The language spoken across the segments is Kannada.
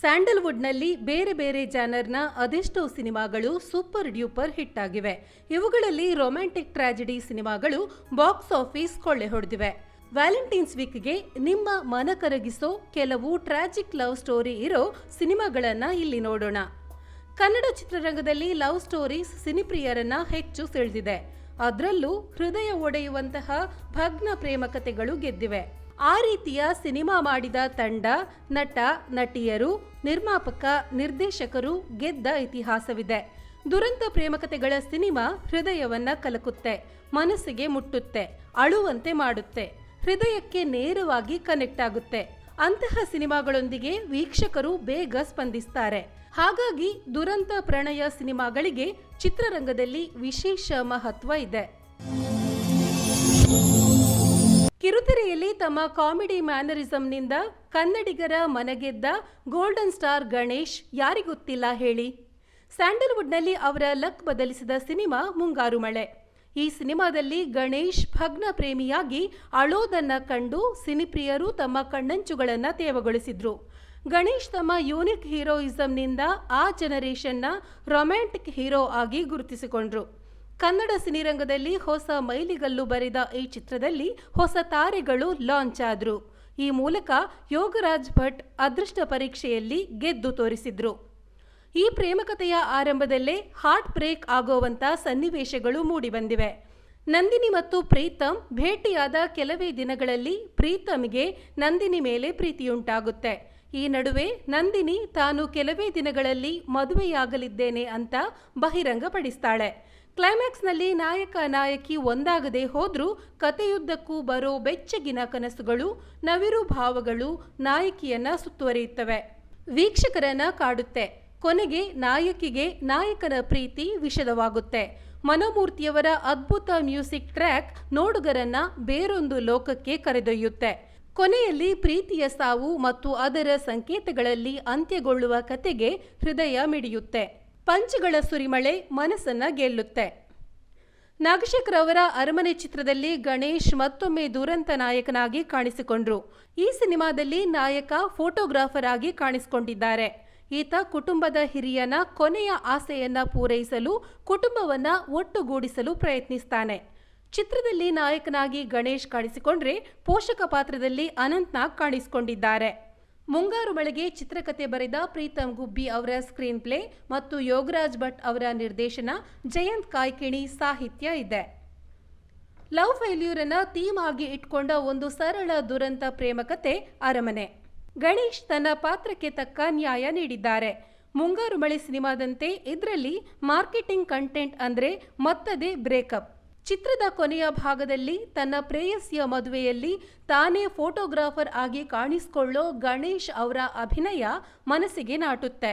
ಸ್ಯಾಂಡಲ್ವುಡ್ನಲ್ಲಿ ಬೇರೆ ಬೇರೆ ಜಾನರ್ನ ಅದೆಷ್ಟೋ ಸಿನಿಮಾಗಳು ಸೂಪರ್ ಡ್ಯೂಪರ್ ಹಿಟ್ ಆಗಿವೆ ಇವುಗಳಲ್ಲಿ ರೊಮ್ಯಾಂಟಿಕ್ ಟ್ರಾಜಿಡಿ ಸಿನಿಮಾಗಳು ಬಾಕ್ಸ್ ಆಫೀಸ್ ಕೊಳ್ಳೆ ಹೊಡೆದಿವೆ. ವ್ಯಾಲೆಂಟೈನ್ಸ್ ವೀಕ್ಗೆ ನಿಮ್ಮ ಮನ ಕರಗಿಸೋ ಕೆಲವು ಟ್ರಾಜಿಕ್ ಲವ್ ಸ್ಟೋರಿ ಇರೋ ಸಿನಿಮಾಗಳನ್ನು ಇಲ್ಲಿ ನೋಡೋಣ. ಕನ್ನಡ ಚಿತ್ರರಂಗದಲ್ಲಿ ಲವ್ ಸ್ಟೋರೀಸ್ ಸಿನಿಪ್ರಿಯರನ್ನ ಹೆಚ್ಚು ಸೆಳೆದಿದೆ. ಅದರಲ್ಲೂ ಹೃದಯ ಒಡೆಯುವಂತಹ ಭಗ್ನ ಪ್ರೇಮ ಕಥೆಗಳು ಗೆದ್ದಿವೆ. ಆ ರೀತಿಯ ಸಿನಿಮಾ ಮಾಡಿದ ತಂಡ, ನಟ, ನಟಿಯರು, ನಿರ್ಮಾಪಕ, ನಿರ್ದೇಶಕರು ಗೆದ್ದ ಇತಿಹಾಸವಿದೆ. ದುರಂತ ಪ್ರೇಮಕತೆಗಳ ಸಿನಿಮಾ ಹೃದಯವನ್ನ ಕಲಕುತ್ತೆ, ಮನಸ್ಸಿಗೆ ಮುಟ್ಟುತ್ತೆ, ಅಳುವಂತೆ ಮಾಡುತ್ತೆ, ಹೃದಯಕ್ಕೆ ನೇರವಾಗಿ ಕನೆಕ್ಟ್ ಆಗುತ್ತೆ. ಅಂತಹ ಸಿನಿಮಾಗಳೊಂದಿಗೆ ವೀಕ್ಷಕರು ಬೇಗ ಸ್ಪಂದಿಸ್ತಾರೆ. ಹಾಗಾಗಿ ದುರಂತ ಪ್ರಣಯ ಸಿನಿಮಾಗಳಿಗೆ ಚಿತ್ರರಂಗದಲ್ಲಿ ವಿಶೇಷ ಮಹತ್ವ ಇದೆ. ಕಿರುತೆರೆಯಲ್ಲಿ ತಮ್ಮ ಕಾಮಿಡಿ ಮ್ಯಾನರಿಸಂನಿಂದ ಕನ್ನಡಿಗರ ಮನಗೆದ್ದ ಗೋಲ್ಡನ್ ಸ್ಟಾರ್ ಗಣೇಶ್ ಯಾರಿಗೊತ್ತಿಲ್ಲ ಹೇಳಿ. ಸ್ಯಾಂಡಲ್ವುಡ್ನಲ್ಲಿ ಅವರ ಲಕ್ ಬದಲಿಸಿದ ಸಿನಿಮಾ ಮುಂಗಾರು ಮಳೆ. ಈ ಸಿನಿಮಾದಲ್ಲಿ ಗಣೇಶ್ ಭಗ್ನ ಪ್ರೇಮಿಯಾಗಿ ಅಳೋದನ್ನ ಕಂಡು ಸಿನಿಪ್ರಿಯರು ತಮ್ಮ ಕಣ್ಣಂಚುಗಳನ್ನ ತೇವಗೊಳಿಸಿದ್ರು. ಗಣೇಶ್ ತಮ್ಮ ಯೂನಿಕ್ ಹೀರೋಯಿಸಂನಿಂದ ಆ ಜನರೇಷನ್ನ ರೊಮ್ಯಾಂಟಿಕ್ ಹೀರೋ ಆಗಿ ಗುರುತಿಸಿಕೊಂಡ್ರು. ಕನ್ನಡ ಸಿನಿರಂಗದಲ್ಲಿ ಹೊಸ ಮೈಲಿಗಲ್ಲು ಬರೆದ ಈ ಚಿತ್ರದಲ್ಲಿ ಹೊಸ ತಾರೆಗಳು ಲಾಂಚ್ ಆದ್ರು. ಈ ಮೂಲಕ ಯೋಗರಾಜ್ ಭಟ್ ಅದೃಷ್ಟ ಪರೀಕ್ಷೆಯಲ್ಲಿ ಗೆದ್ದು ತೋರಿಸಿದ್ರು. ಈ ಪ್ರೇಮಕತೆಯ ಆರಂಭದಲ್ಲೇ ಹಾರ್ಟ್ ಬ್ರೇಕ್ ಆಗುವಂತ ಸನ್ನಿವೇಶಗಳು ಮೂಡಿಬಂದಿವೆ. ನಂದಿನಿ ಮತ್ತು ಪ್ರೀತಮ್ ಭೇಟಿಯಾದ ಕೆಲವೇ ದಿನಗಳಲ್ಲಿ ಪ್ರೀತಮ್ಗೆ ನಂದಿನಿ ಮೇಲೆ ಪ್ರೀತಿಯುಂಟಾಗುತ್ತೆ. ಈ ನಡುವೆ ನಂದಿನಿ ತಾನು ಕೆಲವೇ ದಿನಗಳಲ್ಲಿ ಮದುವೆಯಾಗಲಿದ್ದೇನೆ ಅಂತ ಬಹಿರಂಗಪಡಿಸ್ತಾಳೆ. ಕ್ಲೈಮ್ಯಾಕ್ಸ್ನಲ್ಲಿ ನಾಯಕ ನಾಯಕಿ ಒಂದಾಗದೆ ಹೋದರೂ ಕಥೆಯುದ್ದಕ್ಕೂ ಬರೋ ಬೆಚ್ಚಗಿನ ಕನಸುಗಳು, ನವಿರು ಭಾವಗಳು ನಾಯಕಿಯನ್ನ ಸುತ್ತುವರಿಯುತ್ತವೆ. ವೀಕ್ಷಕರನ್ನ ಕಾಡುತ್ತೆ. ಕೊನೆಗೆ ನಾಯಕಿಗೆ ನಾಯಕನ ಪ್ರೀತಿ ವಿಷದವಾಗುತ್ತೆ. ಮನೋಮೂರ್ತಿಯವರ ಅದ್ಭುತ ಮ್ಯೂಸಿಕ್ ಟ್ರ್ಯಾಕ್ ನೋಡುಗರನ್ನ ಬೇರೊಂದು ಲೋಕಕ್ಕೆ ಕರೆದೊಯ್ಯುತ್ತೆ. ಕೊನೆಯಲ್ಲಿ ಪ್ರೀತಿಯ ಸಾವು ಮತ್ತು ಅದರ ಸಂಕೇತಗಳಲ್ಲಿ ಅಂತ್ಯಗೊಳ್ಳುವ ಕತೆಗೆ ಹೃದಯ ಮಿಡಿಯುತ್ತೆ. ಪಂಚಗಳ ಸುರಿಮಳೆ ಮನಸ್ಸನ್ನು ಗೆಲ್ಲುತ್ತೆ. ನಾಗಶೇಖರ್ ಅವರ ಅರಮನೆ ಚಿತ್ರದಲ್ಲಿ ಗಣೇಶ್ ಮತ್ತೊಮ್ಮೆ ದುರಂತ ನಾಯಕನಾಗಿ ಕಾಣಿಸಿಕೊಂಡ್ರು. ಈ ಸಿನಿಮಾದಲ್ಲಿ ನಾಯಕ ಫೋಟೋಗ್ರಾಫರ್ ಆಗಿ ಕಾಣಿಸಿಕೊಂಡಿದ್ದಾರೆ. ಈತ ಕುಟುಂಬದ ಹಿರಿಯನ ಕೊನೆಯ ಆಸೆಯನ್ನ ಪೂರೈಸಲು, ಕುಟುಂಬವನ್ನ ಒಟ್ಟುಗೂಡಿಸಲು ಪ್ರಯತ್ನಿಸ್ತಾನೆ. ಚಿತ್ರದಲ್ಲಿ ನಾಯಕನಾಗಿ ಗಣೇಶ್ ಕಾಣಿಸಿಕೊಂಡ್ರೆ ಪೋಷಕ ಪಾತ್ರದಲ್ಲಿ ಅನಂತ್ನಾಗ್ ಕಾಣಿಸಿಕೊಂಡಿದ್ದಾರೆ. ಮುಂಗಾರು ಮಳೆಗೆ ಚಿತ್ರಕಥೆ ಬರೆದ ಪ್ರೀತಮ್ ಗುಬ್ಬಿ ಅವರ ಸ್ಕ್ರೀನ್ ಪ್ಲೇ ಮತ್ತು ಯೋಗರಾಜ್ ಭಟ್ ಅವರ ನಿರ್ದೇಶನ ಜಯಂತ್ ಕಾಯ್ಕಿಣಿ ಸಾಹಿತ್ಯ ಇದೆ. ಲವ್ ಫೈಲ್ಯೂರ್ ಅನ್ನ ಥೀಮ್ ಆಗಿ ಇಟ್ಕೊಂಡ ಒಂದು ಸರಳ ದುರಂತ ಪ್ರೇಮ ಕತೆ ಅರಮನೆ. ಗಣೇಶ್ ತನ್ನ ಪಾತ್ರಕ್ಕೆ ತಕ್ಕ ನ್ಯಾಯ ನೀಡಿದ್ದಾರೆ. ಮುಂಗಾರು ಮಳೆ ಸಿನಿಮಾದಂತೆ ಇದರಲ್ಲಿ ಮಾರ್ಕೆಟಿಂಗ್ ಕಂಟೆಂಟ್ ಅಂದ್ರೆ ಮತ್ತದೇ ಬ್ರೇಕಪ್ ಚಿತ್ರದ ಕೊನೆಯ ಭಾಗದಲ್ಲಿ ತನ್ನ ಪ್ರೇಯಸಿಯ ಮದುವೆಯಲ್ಲಿ ತಾನೇ ಫೋಟೋಗ್ರಾಫರ್ ಆಗಿ ಕಾಣಿಸಿಕೊಳ್ಳೋ ಗಣೇಶ್ ಅವರ ಅಭಿನಯ ಮನಸ್ಸಿಗೆ ನಾಟುತ್ತೆ.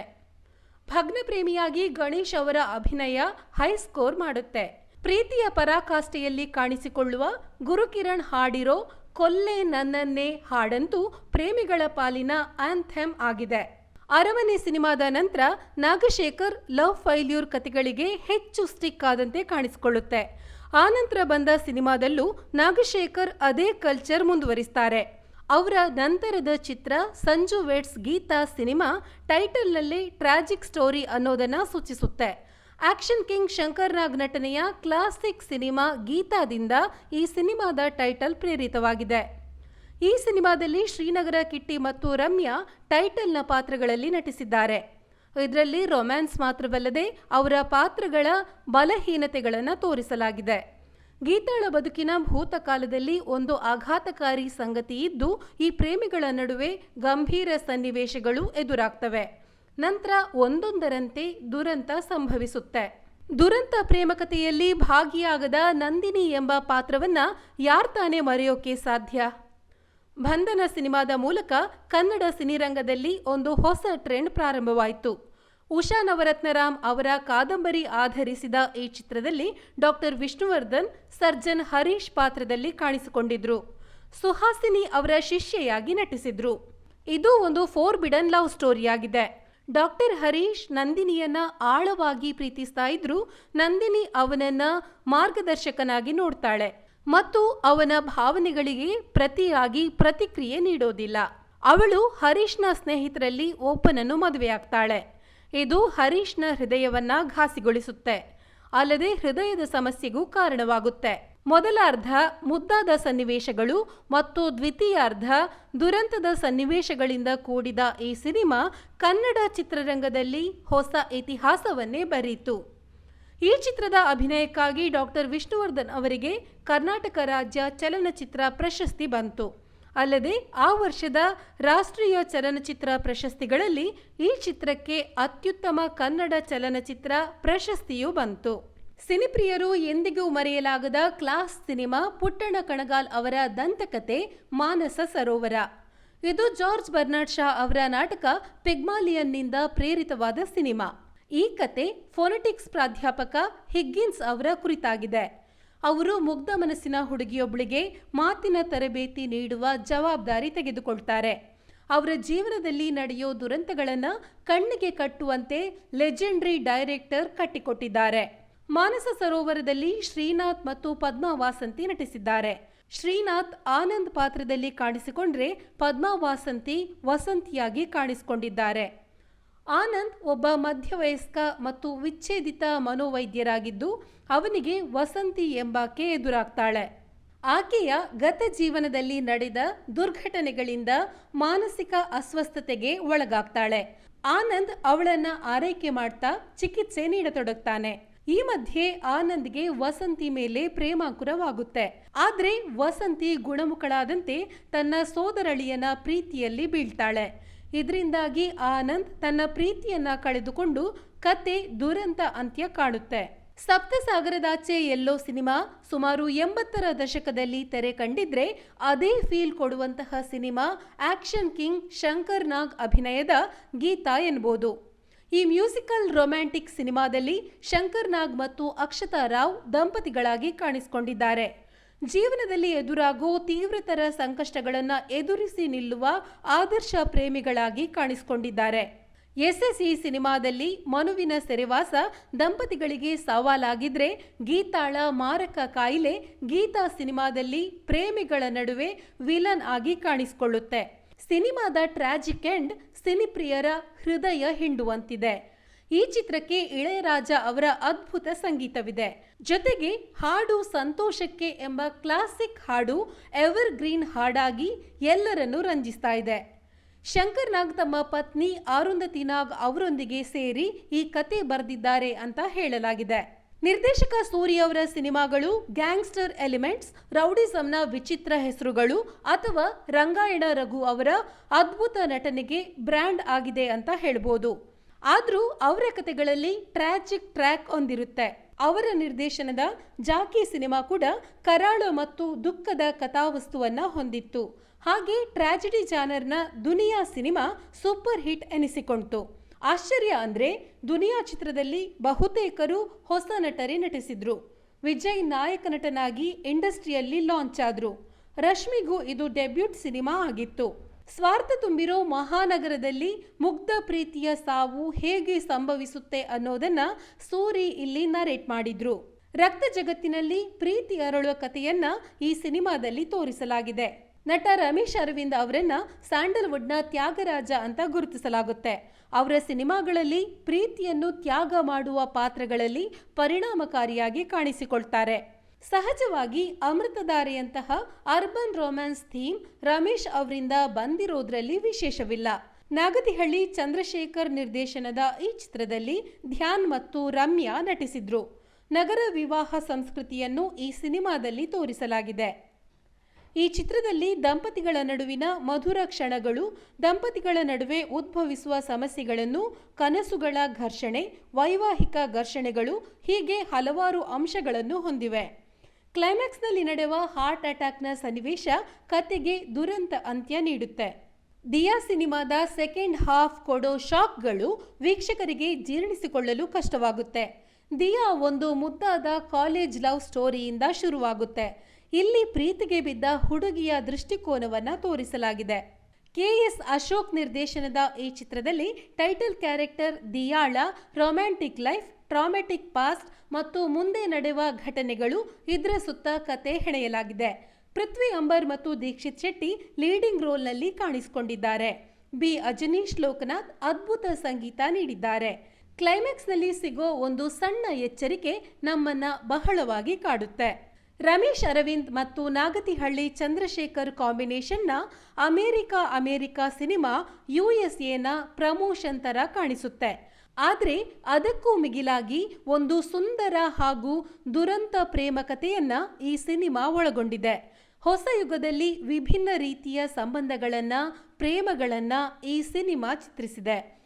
ಭಗ್ನ ಪ್ರೇಮಿಯಾಗಿ ಗಣೇಶ್ ಅವರ ಅಭಿನಯ ಹೈ ಸ್ಕೋರ್ ಮಾಡುತ್ತೆ. ಪ್ರೀತಿಯ ಪರಾಕಾಷ್ಠೆಯಲ್ಲಿ ಕಾಣಿಸಿಕೊಳ್ಳುವ ಗುರುಕಿರಣ್ ಹಾಡಿರೋ ಕೊಲ್ಲೆ ನನ್ನನ್ನೇ ಹಾಡಂತೂ ಪ್ರೇಮಿಗಳ ಪಾಲಿನ ಆಂಥೆಮ್ ಆಗಿದೆ. ಅರಮನೆ ಸಿನಿಮಾದ ನಂತರ ನಾಗಶೇಖರ್ ಲವ್ ಫೈಲ್ಯೂರ್ ಕತೆಗಳಿಗೆ ಹೆಚ್ಚು ಸ್ಟಿಕ್ ಆದಂತೆ ಕಾಣಿಸಿಕೊಳ್ಳುತ್ತೆ. ಆನಂತರ ಬಂದ ಸಿನಿಮಾದಲ್ಲೂ ನಾಗಶೇಖರ್ ಅದೇ ಕಲ್ಚರ್ ಮುಂದುವರಿಸ್ತಾರೆ. ಅವರ ನಂತರದ ಚಿತ್ರ ಸಂಜು ವೇಟ್ಸ್ ಗೀತಾ ಸಿನಿಮಾ ಟೈಟಲ್ನಲ್ಲಿ ಟ್ರಾಜಿಕ್ ಸ್ಟೋರಿ ಅನ್ನೋದನ್ನ ಸೂಚಿಸುತ್ತೆ. ಆಕ್ಷನ್ ಕಿಂಗ್ ಶಂಕರ್ ನಾಗ್ ನಟನೆಯ ಕ್ಲಾಸಿಕ್ ಸಿನಿಮಾ ಗೀತಾದಿಂದ ಈ ಸಿನಿಮಾದ ಟೈಟಲ್ ಪ್ರೇರಿತವಾಗಿದೆ. ಈ ಸಿನಿಮಾದಲ್ಲಿ ಶ್ರೀನಗರ ಕಿಟ್ಟಿ ಮತ್ತು ರಮ್ಯಾ ಟೈಟಲ್ನ ಪಾತ್ರಗಳಲ್ಲಿ ನಟಿಸಿದ್ದಾರೆ. ಇದರಲ್ಲಿ ರೊಮ್ಯಾನ್ಸ್ ಮಾತ್ರವಲ್ಲದೆ ಅವರ ಪಾತ್ರಗಳ ಬಲಹೀನತೆಗಳನ್ನು ತೋರಿಸಲಾಗಿದೆ. ಗೀತಾಳ ಬದುಕಿನ ಭೂತಕಾಲದಲ್ಲಿ ಒಂದು ಆಘಾತಕಾರಿ ಸಂಗತಿ ಇದ್ದು, ಈ ಪ್ರೇಮಿಗಳ ನಡುವೆ ಗಂಭೀರ ಸನ್ನಿವೇಶಗಳು ಎದುರಾಗ್ತವೆ. ನಂತರ ಒಂದೊಂದರಂತೆ ದುರಂತ ಸಂಭವಿಸುತ್ತೆ. ದುರಂತ ಪ್ರೇಮಕತೆಯಲ್ಲಿ ಭಾಗಿಯಾಗದ ನಂದಿನಿ ಎಂಬ ಪಾತ್ರವನ್ನ ಯಾರ್ತಾನೆ ಮರೆಯೋಕೆ ಸಾಧ್ಯ? ಬಂಧನ ಸಿನಿಮಾದ ಮೂಲಕ ಕನ್ನಡ ಸಿನಿರಂಗದಲ್ಲಿ ಒಂದು ಹೊಸ ಟ್ರೆಂಡ್ ಪ್ರಾರಂಭವಾಯಿತು. ಉಷಾ ನವರತ್ನರಾಮ್ ಅವರ ಕಾದಂಬರಿ ಆಧರಿಸಿದ ಈ ಚಿತ್ರದಲ್ಲಿ ಡಾಕ್ಟರ್ ವಿಷ್ಣುವರ್ಧನ್, ಸರ್ಜನ್ ಹರೀಶ್ ಪಾತ್ರದಲ್ಲಿ ಕಾಣಿಸಿಕೊಂಡಿದ್ರು. ಸುಹಾಸಿನಿ ಅವರ ಶಿಷ್ಯೆಯಾಗಿ ನಟಿಸಿದ್ರು. ಇದು ಒಂದು ಫೋರ್ ಬಿಡನ್ ಲವ್ ಸ್ಟೋರಿಯಾಗಿದೆ. ಡಾಕ್ಟರ್ ಹರೀಶ್ ನಂದಿನಿಯನ್ನ ಆಳವಾಗಿ ಪ್ರೀತಿಸ್ತಾ ಇದ್ರು. ನಂದಿನಿ ಅವನನ್ನ ಮಾರ್ಗದರ್ಶಕನಾಗಿ ನೋಡ್ತಾಳೆ ಮತ್ತು ಅವನ ಭಾವನೆಗಳಿಗೆ ಪ್ರತಿಯಾಗಿ ಪ್ರತಿಕ್ರಿಯೆ ನೀಡೋದಿಲ್ಲ. ಅವಳು ಹರೀಶ್ನ ಸ್ನೇಹಿತರಲ್ಲಿ ಓಪನನ್ನು ಮದುವೆಯಾಗ್ತಾಳೆ. ಇದು ಹರೀಶ್ನ ಹೃದಯವನ್ನ ಘಾಸಿಗೊಳಿಸುತ್ತೆ ಅಲ್ಲದೆ ಹೃದಯದ ಸಮಸ್ಯೆಗೂ ಕಾರಣವಾಗುತ್ತೆ. ಮೊದಲ ಅರ್ಧ ಮುದ್ದಾದ ಸನ್ನಿವೇಶಗಳು ಮತ್ತು ದ್ವಿತೀಯಾರ್ಧ ದುರಂತದ ಸನ್ನಿವೇಶಗಳಿಂದ ಕೂಡಿದ ಈ ಸಿನಿಮಾ ಕನ್ನಡ ಚಿತ್ರರಂಗದಲ್ಲಿ ಹೊಸ ಇತಿಹಾಸವನ್ನೇ ಬರೀತು. ಈ ಚಿತ್ರದ ಅಭಿನಯಕ್ಕಾಗಿ ಡಾಕ್ಟರ್ ವಿಷ್ಣುವರ್ಧನ್ ಅವರಿಗೆ ಕರ್ನಾಟಕ ರಾಜ್ಯ ಚಲನಚಿತ್ರ ಪ್ರಶಸ್ತಿ ಬಂತು. ಅಲ್ಲದೆ ಆ ವರ್ಷದ ರಾಷ್ಟ್ರೀಯ ಚಲನಚಿತ್ರ ಪ್ರಶಸ್ತಿಗಳಲ್ಲಿ ಈ ಚಿತ್ರಕ್ಕೆ ಅತ್ಯುತ್ತಮ ಕನ್ನಡ ಚಲನಚಿತ್ರ ಪ್ರಶಸ್ತಿಯೂ ಬಂತು. ಸಿನಿಪ್ರಿಯರು ಎಂದಿಗೂ ಮರೆಯಲಾಗದ ಕ್ಲಾಸ್ ಸಿನಿಮಾ ಪುಟ್ಟಣ ಕಣಗಾಲ್ ಅವರ ದಂತಕತೆ ಮಾನಸ ಸರೋವರ. ಇದು ಜಾರ್ಜ್ ಬರ್ನಾಡ್ ಶಾ ಅವರ ನಾಟಕ ಪಿಗ್ಮಾಲಿಯನ್ನಿಂದ ಪ್ರೇರಿತವಾದ ಸಿನಿಮಾ. ಈ ಕತೆ ಫೋನೆಟಿಕ್ಸ್ ಪ್ರಾಧ್ಯಾಪಕ ಹಿಗ್ಗಿನ್ಸ್ ಅವರ ಕುರಿತಾಗಿದೆ. ಅವರು ಮುಗ್ಧ ಮನಸ್ಸಿನ ಹುಡುಗಿಯೊಬ್ಬಳಿಗೆ ಮಾತಿನ ತರಬೇತಿ ನೀಡುವ ಜವಾಬ್ದಾರಿ ತೆಗೆದುಕೊಳ್ತಾರೆ. ಅವರ ಜೀವನದಲ್ಲಿ ನಡೆಯೋ ದುರಂತಗಳನ್ನು ಕಣ್ಣಿಗೆ ಕಟ್ಟುವಂತೆ ಲೆಜೆಂಡ್ರಿ ಡೈರೆಕ್ಟರ್ ಕಟ್ಟಿಕೊಟ್ಟಿದ್ದಾರೆ. ಮಾನಸ ಸರೋವರದಲ್ಲಿ ಶ್ರೀನಾಥ್ ಮತ್ತು ಪದ್ಮಾ ವಾಸಂತಿ ನಟಿಸಿದ್ದಾರೆ. ಶ್ರೀನಾಥ್ ಆನಂದ್ ಪಾತ್ರದಲ್ಲಿ ಕಾಣಿಸಿಕೊಂಡ್ರೆ ಪದ್ಮಾ ವಾಸಂತಿ ವಸಂತಿಯಾಗಿ ಕಾಣಿಸಿಕೊಂಡಿದ್ದಾರೆ. ಆನಂದ್ ಒಬ್ಬ ಮಧ್ಯವಯಸ್ಕ ಮತ್ತು ವಿಚ್ಛೇದಿತ ಮನೋವೈದ್ಯರಾಗಿದ್ದು ಅವನಿಗೆ ವಸಂತಿ ಎಂಬಾಕೆ ಎದುರಾಗ್ತಾಳೆ. ಆಕೆಯ ಗತ ಜೀವನದಲ್ಲಿ ನಡೆದ ದುರ್ಘಟನೆಗಳಿಂದ ಮಾನಸಿಕ ಅಸ್ವಸ್ಥತೆಗೆ ಒಳಗಾಗ್ತಾಳೆ. ಆನಂದ್ ಅವಳನ್ನ ಆರೈಕೆ ಮಾಡ್ತಾ ಚಿಕಿತ್ಸೆ ನೀಡತೊಡಗ್ತಾನೆ. ಈ ಮಧ್ಯೆ ಆನಂದ್ಗೆ ವಸಂತಿ ಮೇಲೆ ಪ್ರೇಮಾಕುರವಾಗುತ್ತೆ. ಆದ್ರೆ ವಸಂತಿ ಗುಣಮುಖಳಾದಂತೆ ತನ್ನ ಸೋದರಳಿಯನ ಪ್ರೀತಿಯಲ್ಲಿ ಬೀಳ್ತಾಳೆ. ಇದರಿಂದಾಗಿ ಆನಂದ್ ತನ್ನ ಪ್ರೀತಿಯನ್ನ ಕಳೆದುಕೊಂಡು ಕತೆ ದುರಂತ ಅಂತ್ಯ ಕಾಣುತ್ತೆ ಸಪ್ತಸಾಗರದಾಚೆ ಎಲ್ಲೋ ಸಿನಿಮಾ ಸುಮಾರು ಎಂಬತ್ತರ ದಶಕದಲ್ಲಿ ತೆರೆ ಕಂಡಿದ್ರೆ ಅದೇ ಫೀಲ್ ಕೊಡುವಂತಹ cinema action king Shankar Nag ಅಭಿನಯದ ಗೀತಾ ಎನ್ಬೋದು. ಈ ಮ್ಯೂಸಿಕಲ್ ರೊಮ್ಯಾಂಟಿಕ್ ಸಿನಿಮಾದಲ್ಲಿ ಶಂಕರ್ ನಾಗ್ ಮತ್ತು ಅಕ್ಷತಾ ರಾವ್ ದಂಪತಿಗಳಾಗಿ ಕಾಣಿಸಿಕೊಂಡಿದ್ದಾರೆ. ಜೀವನದಲ್ಲಿ ಎದುರಾಗೋ ತೀವ್ರತರ ಸಂಕಷ್ಟಗಳನ್ನು ಎದುರಿಸಿ ನಿಲ್ಲುವ ಆದರ್ಶ ಪ್ರೇಮಿಗಳಾಗಿ ಕಾಣಿಸಿಕೊಂಡಿದ್ದಾರೆ. ಎಸ್ಎಸ್ಇ ಸಿನಿಮಾದಲ್ಲಿ ಮನುವಿನ ಸೆರೆವಾಸ ದಂಪತಿಗಳಿಗೆ ಸವಾಲಾಗಿದ್ರೆ ಗೀತಾಳ ಮಾರಕ ಕಾಯಿಲೆ ಗೀತಾ ಸಿನಿಮಾದಲ್ಲಿ ಪ್ರೇಮಿಗಳ ನಡುವೆ ವಿಲನ್ ಆಗಿ ಕಾಣಿಸಿಕೊಳ್ಳುತ್ತೆ. ಸಿನಿಮಾದ ಟ್ರಾಜಿಕ್ ಎಂಡ್ ಸಿನಿಪ್ರಿಯರ ಹೃದಯ ಹಿಂಡುವಂತಿದೆ. ಈ ಚಿತ್ರಕ್ಕೆ ಇಳೆಯರಾಜ ಅವರ ಅದ್ಭುತ ಸಂಗೀತವಿದೆ. ಜೊತೆಗೆ ಹಾಡು ಸಂತೋಷಕ್ಕೆ ಎಂಬ ಕ್ಲಾಸಿಕ್ ಹಾಡು ಎವರ್ ಗ್ರೀನ್ ಹಾಡಾಗಿ ಎಲ್ಲರನ್ನೂ ರಂಜಿಸ್ತಾ ಇದೆ. ಶಂಕರ್ ನಾಗ್ ತಮ್ಮ ಪತ್ನಿ ಆರುಂಧತಿ ನಾಗ್ ಅವರೊಂದಿಗೆ ಸೇರಿ ಈ ಕತೆ ಬರೆದಿದ್ದಾರೆ ಅಂತ ಹೇಳಲಾಗಿದೆ. ನಿರ್ದೇಶಕ ಸೂರಿ ಅವರ ಸಿನಿಮಾಗಳು ಗ್ಯಾಂಗ್ಸ್ಟರ್ ಎಲಿಮೆಂಟ್ಸ್, ರೌಡಿಸಂನ ವಿಚಿತ್ರ ಹೆಸರುಗಳು ಅಥವಾ ರಂಗಾಯಣ ರಘು ಅವರ ಅದ್ಭುತ ನಟನೆಗೆ ಬ್ರ್ಯಾಂಡ್ ಆಗಿದೆ ಅಂತ ಹೇಳ್ಬೋದು. ಆದ್ರೂ ಅವರ ಕತೆಗಳಲ್ಲಿ ಟ್ರಾಜಿಕ್ ಟ್ರ್ಯಾಕ್ ಹೊಂದಿರುತ್ತೆ ಅವರ ನಿರ್ದೇಶನದ ಜಾಕಿ ಸಿನಿಮಾ ಕೂಡ ಕರಾಳ ಮತ್ತು ದುಃಖದ ಕಥಾವಸ್ತುವನ್ನ ಹೊಂದಿತ್ತು. ಹಾಗೆ ಟ್ರಾಜಿಡಿ ಜಾನರ್ನ ದುನಿಯಾ ಸಿನಿಮಾ ಸೂಪರ್ ಹಿಟ್ ಎನಿಸಿಕೊಂಡಿತು. ಆಶ್ಚರ್ಯ ಅಂದ್ರೆ ದುನಿಯಾ ಚಿತ್ರದಲ್ಲಿ ಬಹುತೇಕರು ಹೊಸ ನಟರೇ ನಟಿಸಿದ್ರು. ವಿಜಯ್ ನಾಯಕ ನಟನಾಗಿ ಇಂಡಸ್ಟ್ರಿಯಲ್ಲಿ ಲಾಂಚ್ ಆದ್ರು. ರಶ್ಮಿಗೂ ಇದು ಡೆಬ್ಯೂಟ್ ಸಿನಿಮಾ ಆಗಿತ್ತು. ಸ್ವಾರ್ಥ ತುಂಬಿರೋ ಮಹಾನಗರದಲ್ಲಿ ಮುಗ್ಧ ಪ್ರೀತಿಯ ಸಾವು ಹೇಗೆ ಸಂಭವಿಸುತ್ತೆ ಅನ್ನೋದನ್ನ ಸೂರಿ ಇಲ್ಲಿ ನರೇಟ್ ಮಾಡಿದ್ರು. ರಕ್ತ ಜಗತ್ತಿನಲ್ಲಿ ಪ್ರೀತಿ ಅರಳುವ ಕಥೆಯನ್ನ ಈ ಸಿನಿಮಾದಲ್ಲಿ ತೋರಿಸಲಾಗಿದೆ. ನಟ ರಮೇಶ್ ಅರವಿಂದ್ ಅವರನ್ನ ಸ್ಯಾಂಡಲ್ವುಡ್ನ ತ್ಯಾಗರಾಜ ಅಂತ ಗುರುತಿಸಲಾಗುತ್ತೆ. ಅವರ ಸಿನಿಮಾಗಳಲ್ಲಿ ಪ್ರೀತಿಯನ್ನು ತ್ಯಾಗ ಮಾಡುವ ಪಾತ್ರಗಳಲ್ಲಿ ಪರಿಣಾಮಕಾರಿಯಾಗಿ ಕಾಣಿಸಿಕೊಳ್ತಾರೆ. ಸಹಜವಾಗಿ ಅಮೃತಧಾರೆಯಂತಹ ಅರ್ಬನ್ ರೋಮ್ಯಾನ್ಸ್ ಥೀಮ್ ರಮೇಶ್ ಅವರಿಂದ ಬಂದಿರೋದ್ರಲ್ಲಿ ವಿಶೇಷವಿಲ್ಲ. ನಾಗತಿಹಳ್ಳಿ ಚಂದ್ರಶೇಖರ್ ನಿರ್ದೇಶನದ ಈ ಚಿತ್ರದಲ್ಲಿ ಧ್ಯಾನ್ ಮತ್ತು ರಮ್ಯಾ ನಟಿಸಿದ್ರು. ನಗರ ವಿವಾಹ ಸಂಸ್ಕೃತಿಯನ್ನು ಈ ಸಿನಿಮಾದಲ್ಲಿ ತೋರಿಸಲಾಗಿದೆ. ಈ ಚಿತ್ರದಲ್ಲಿ ದಂಪತಿಗಳ ನಡುವಿನ ಮಧುರ ಕ್ಷಣಗಳು, ದಂಪತಿಗಳ ನಡುವೆ ಉದ್ಭವಿಸುವ ಸಮಸ್ಯೆಗಳನ್ನು, ಕನಸುಗಳ ಘರ್ಷಣೆ, ವೈವಾಹಿಕ ಘರ್ಷಣೆಗಳು ಹೀಗೆ ಹಲವಾರು ಅಂಶಗಳನ್ನು ಹೊಂದಿವೆ. ಕ್ಲೈಮ್ಯಾಕ್ಸ್ನಲ್ಲಿ ನಡೆಯುವ ಹಾರ್ಟ್ ಅಟ್ಯಾಕ್ನ ಸನ್ನಿವೇಶ ಕತೆಗೆ ದುರಂತ ಅಂತ್ಯ ನೀಡುತ್ತೆ. ದಿಯಾ ಸಿನಿಮಾದ ಸೆಕೆಂಡ್ ಹಾಫ್ ಕೊಡೋ ಶಾಕ್ಗಳು ವೀಕ್ಷಕರಿಗೆ ಜೀರ್ಣಿಸಿಕೊಳ್ಳಲು ಕಷ್ಟವಾಗುತ್ತೆ. ದಿಯಾ ಒಂದು ಮುದ್ದಾದ ಕಾಲೇಜ್ ಲವ್ ಸ್ಟೋರಿಯಿಂದ ಶುರುವಾಗುತ್ತೆ. ಇಲ್ಲಿ ಪ್ರೀತಿಗೆ ಬಿದ್ದ ಹುಡುಗಿಯ ದೃಷ್ಟಿಕೋನವನ್ನು ತೋರಿಸಲಾಗಿದೆ. ಕೆಎಸ್ ಅಶೋಕ್ ನಿರ್ದೇಶನದ ಈ ಚಿತ್ರದಲ್ಲಿ ಟೈಟಲ್ ಕ್ಯಾರೆಕ್ಟರ್ ದಿಯಾಳ, ರೊಮ್ಯಾಂಟಿಕ್ ಲೈಫ್, ಟ್ರಾಮೆಟಿಕ್ ಪಾಸ್ಟ್ ಮತ್ತು ಮುಂದೆ ನಡೆಯುವ ಘಟನೆಗಳು ಇದರ ಸುತ್ತ ಕತೆ ಹೆಣೆಯಲಾಗಿದೆ. ಪೃಥ್ವಿ ಅಂಬರ್ ಮತ್ತು ದೀಕ್ಷಿತ್ ಶೆಟ್ಟಿ ಲೀಡಿಂಗ್ ರೋಲ್ನಲ್ಲಿ ಕಾಣಿಸಿಕೊಂಡಿದ್ದಾರೆ. ಬಿ. ಅಜನೀಶ್ ಲೋಕನಾಥ್ ಅದ್ಭುತ ಸಂಗೀತ ನೀಡಿದ್ದಾರೆ. ಕ್ಲೈಮ್ಯಾಕ್ಸ್ನಲ್ಲಿ ಸಿಗೋ ಒಂದು ಸಣ್ಣ ಎಚ್ಚರಿಕೆ ನಮ್ಮನ್ನ ಬಹಳವಾಗಿ ಕಾಡುತ್ತೆ. ರಮೇಶ್ ಅರವಿಂದ್ ಮತ್ತು ನಾಗತಿಹಳ್ಳಿ ಚಂದ್ರಶೇಖರ್ ಕಾಂಬಿನೇಷನ್ನ ಅಮೇರಿಕ ಅಮೇರಿಕ ಸಿನಿಮಾ ಯುಎಸ್ಎನ ಪ್ರಮೋಷನ್ ಥರ ಕಾಣಿಸುತ್ತೆ. ಆದರೆ ಅದಕ್ಕೂ ಮಿಗಿಲಾಗಿ ಒಂದು ಸುಂದರ ಹಾಗೂ ದುರಂತ ಪ್ರೇಮ ಕಥೆಯನ್ನ ಈ ಸಿನಿಮಾ ಒಳಗೊಂಡಿದೆ. ಹೊಸ ಯುಗದಲ್ಲಿ ವಿಭಿನ್ನ ರೀತಿಯ ಸಂಬಂಧಗಳನ್ನು, ಪ್ರೇಮಗಳನ್ನು ಈ ಸಿನಿಮಾ ಚಿತ್ರಿಸಿದೆ.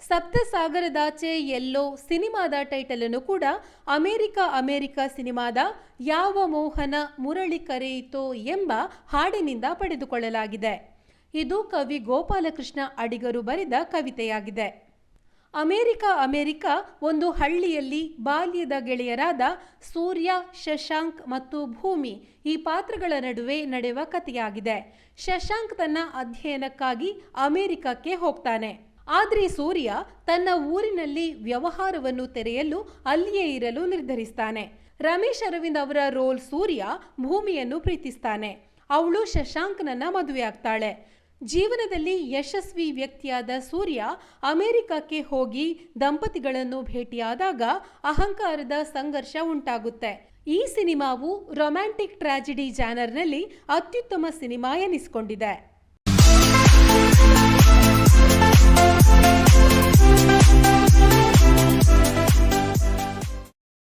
ಸಪ್ತ ಸಾಗರದಾಚೆ ಎಲ್ಲೋ ಸಿನಿಮಾದ ಟೈಟಲ್ ಅನ್ನು ಕೂಡ ಅಮೆರಿಕ ಅಮೆರಿಕ ಸಿನಿಮಾದ ಯಾವ ಮೋಹನ ಮುರಳಿ ಕರೆಯಿತೋ ಎಂಬ ಹಾಡಿನಿಂದ ಪಡೆದುಕೊಳ್ಳಲಾಗಿದೆ. ಇದು ಕವಿ ಗೋಪಾಲಕೃಷ್ಣ ಅಡಿಗರು ಬರೆದ ಕವಿತೆಯಾಗಿದೆ. ಅಮೆರಿಕ ಅಮೆರಿಕ ಒಂದು ಹಳ್ಳಿಯಲ್ಲಿ ಬಾಲ್ಯದ ಗೆಳೆಯರಾದ ಸೂರ್ಯ, ಶಶಾಂಕ್ ಮತ್ತು ಭೂಮಿ ಈ ಪಾತ್ರಗಳ ನಡುವೆ ನಡೆಯುವ ಕಥೆಯಾಗಿದೆ. ಶಶಾಂಕ್ ತನ್ನ ಅಧ್ಯಯನಕ್ಕಾಗಿ ಅಮೆರಿಕಕ್ಕೆ ಹೋಗ್ತಾನೆ. ಆದ್ರೆ ಸೂರ್ಯ ತನ್ನ ಊರಿನಲ್ಲಿ ವ್ಯವಹಾರವನ್ನು ತೆರೆಯಲು ಅಲ್ಲಿಯೇ ಇರಲು ನಿರ್ಧರಿಸ್ತಾನೆ. ರಮೇಶ್ ಅರವಿಂದ್ ಅವರ ರೋಲ್ ಸೂರ್ಯ ಭೂಮಿಯನ್ನು ಪ್ರೀತಿಸ್ತಾನೆ. ಅವಳು ಶಶಾಂಕ್ನನ್ನ ಮದುವೆಯಾಗ್ತಾಳೆ. ಜೀವನದಲ್ಲಿ ಯಶಸ್ವಿ ವ್ಯಕ್ತಿಯಾದ ಸೂರ್ಯ ಅಮೆರಿಕಕ್ಕೆ ಹೋಗಿ ದಂಪತಿಗಳನ್ನು ಭೇಟಿಯಾದಾಗ ಅಹಂಕಾರದ ಸಂಘರ್ಷ ಉಂಟಾಗುತ್ತೆ. ಈ ಸಿನಿಮಾವು ರೊಮ್ಯಾಂಟಿಕ್ ಟ್ರಾಜಿಡಿ ಜಾನರ್ನಲ್ಲಿ ಅತ್ಯುತ್ತಮ ಸಿನಿಮಾ ಎನಿಸಿಕೊಂಡಿದೆ.